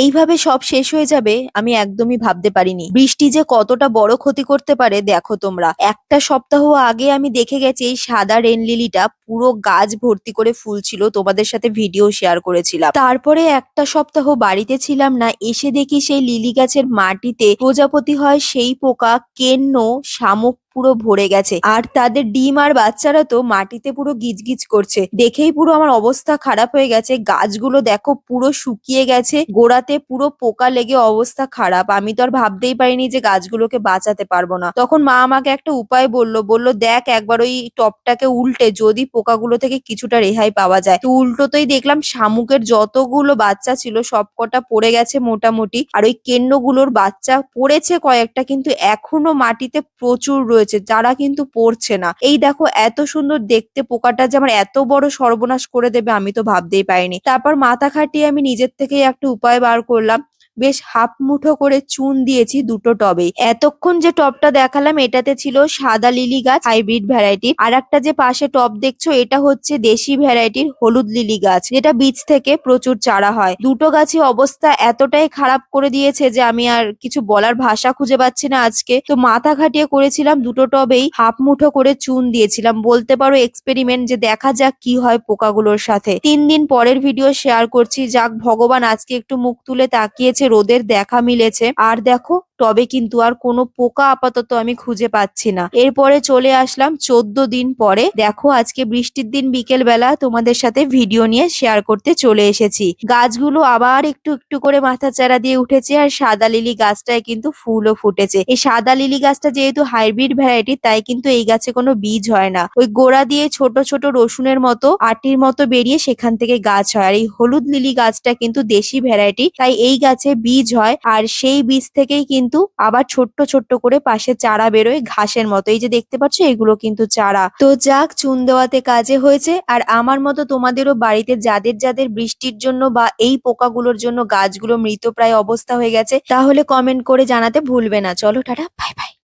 এইভাবে সব শেষ হয়ে যাবে, আমি একদমই ভাবতে পারিনি। বৃষ্টি যে কতটা বড় ক্ষতি করতে পারে, দেখো তোমরা। একটা সপ্তাহ আগে আমি দেখে গেছি, এই সাদা রেন লিলিটা পুরো গাছ ভর্তি করে ফুল ছিল, তোমাদের সাথে ভিডিও শেয়ার করেছিলাম। তারপরে একটা সপ্তাহ বাড়িতে ছিলাম না, এসে দেখি সেই লিলি গাছের মাটিতে প্রজাপতি হয় সেই পোকা কেন্ন শামুক পুরো ভরে গেছে। আর তাদের ডিম আর বাচ্চারা তো মাটিতে পুরো গিজগিজ করছে। দেখেই পুরো আমার অবস্থা খারাপ হয়ে গেছে। গাছগুলো দেখো পুরো শুকিয়ে গেছে। গোড়াতে পুরো পোকা লেগে অবস্থা খারাপ। আমি তো আর ভাবতেই পারিনি যে গাছগুলোকে বাঁচাতে পারব না। তখন মা আমাকে একটা উপায় বলল। বলল, দেখ, একবার ওই টপটাকে উল্টে যদি পোকাগুলো থেকে কিছুটা রেহাই পাওয়া যায়। তো উল্টোতেই দেখলাম শামুকের যতগুলো বাচ্চা ছিল সবকটা পড়ে গেছে মোটামুটি। আর ওই কেন্নগুলোর বাচ্চা পড়েছে কয়েকটা, কিন্তু এখনও মাটিতে প্রচুর রয়েছে। যারা কিন্তু পড়ছে না। এই দেখো, এত সুন্দর দেখতে পোকাটা যে আমার এত বড় সর্বনাশ করে দেবে আমি তো ভাবতেই পাইনি তারপর মাথা খাটিয়ে আমি নিজের থেকেই একটা উপায় বার করলাম। বেশ হাফ মুঠো করে চুন দিয়েছি দুটো টবে। এতক্ষণ যে টবটা দেখালাম, এটাতে ছিল সাদা লিলি গাছ, হাইব্রিড ভ্যারাইটি। আর একটা যে পাশে টব দেখছ, এটা হচ্ছে দেশি ভ্যারাইটির হলুদ লিলি গাছ, যেটা বীজ থেকে প্রচুর চারা হয়। দুটো গাছই অবস্থা এতটাই খারাপ করে দিয়েছে যে আমি আর কিছু বলার ভাষা খুঁজে পাচ্ছি না আজকে। তো মাথা খাটিয়ে করেছিলাম দুটো টবেই হাফ মুঠো করে চুন দিয়েছিলাম। বলতে পারো এক্সপেরিমেন্ট যে দেখা যাক কি হয় পোকাগুলোর সাথে। তিন দিন পরের ভিডিও শেয়ার করছি, যাক ভগবান আজকে একটু মুখ তুলে তাকিয়েছে রোদের দেখা মিলেছে। আর দেখো টবে কিন্তু আর কোনো পোকা আপাতত আমি খুঁজে পাচ্ছি না। এরপরে চলে আসলাম চোদ্দ দিন পরে। দেখো, আজকে বৃষ্টির দিন বিকেল বেলা তোমাদের সাথে ভিডিও নিয়ে শেয়ার করতে চলে এসেছি। গাছগুলো আবার একটু একটু করে মাথা চারা দিয়ে উঠেছে আর সাদা লিলি গাছটায় কিন্তু ফুলও ফুটেছে। এই সাদা লিলি গাছটা যেহেতু হাইব্রিড ভ্যারাইটি তাই কিন্তু এই গাছে কোনো বীজ হয় না। ওই গোড়া দিয়ে ছোট ছোট রসুনের মতো আটির মতো বেরিয়ে সেখান থেকে গাছ হয়। আর এই হলুদ লিলি গাছটা কিন্তু দেশি ভ্যারাইটি তাই এই গাছে বীজ হয়। আর সেই বীজ থেকেই কিন্তু আবার ছোট্ট ছোট্ট করে পাশে চারা বেরোয় ঘাসের মতো। এই যে দেখতে পাচ্ছ, এগুলো কিন্তু চারা। তো যাক, চুন দেওয়াতে কাজে হয়েছে। আর আমার মতো তোমাদেরও বাড়িতে যাদের যাদের বৃষ্টির জন্য বা এই পোকাগুলোর জন্য গাছগুলো মৃতপ্রায় অবস্থা হয়ে গেছে, তাহলে কমেন্ট করে জানাতে ভুলবে না। চলো, টাটা বাই